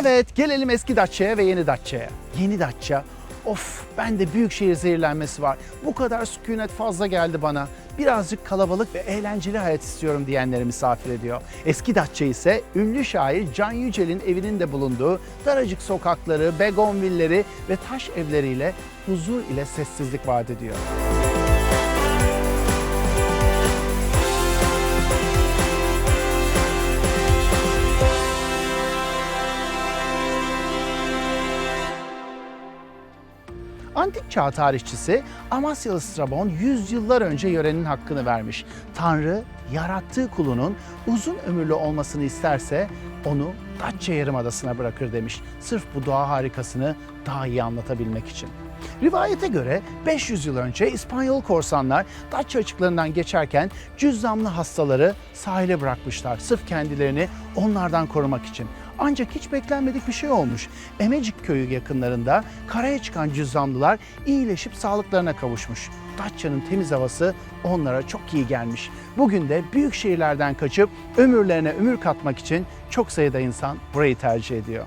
Evet gelelim eski Datça'ya ve yeni Datça'ya. Yeni Datça Of ben de büyük şehir zehirlenmesi var. Bu kadar sükunet fazla geldi bana. Birazcık kalabalık ve eğlenceli hayat istiyorum diyenleri misafir ediyor. Eski Datça ise ünlü şair Can Yücel'in evinin de bulunduğu daracık sokakları, begonvilleri ve taş evleriyle huzur ile sessizlik vaat ediyor. Antik çağ tarihçisi Amasyalı Strabon yüzyıllar önce yörenin hakkını vermiş. Tanrı yarattığı kulunun uzun ömürlü olmasını isterse onu Datça Yarımadası'na bırakır demiş. Sırf bu doğa harikasını daha iyi anlatabilmek için. Rivayete göre 500 yıl önce İspanyol korsanlar Datça açıklarından geçerken cüzzamlı hastaları sahile bırakmışlar. Sırf kendilerini onlardan korumak için. Ancak hiç beklenmedik bir şey olmuş. Emecik köyü yakınlarında karaya çıkan cüzzamlılar iyileşip sağlıklarına kavuşmuş. Datça'nın temiz havası onlara çok iyi gelmiş. Bugün de büyük şehirlerden kaçıp ömürlerine ömür katmak için çok sayıda insan burayı tercih ediyor.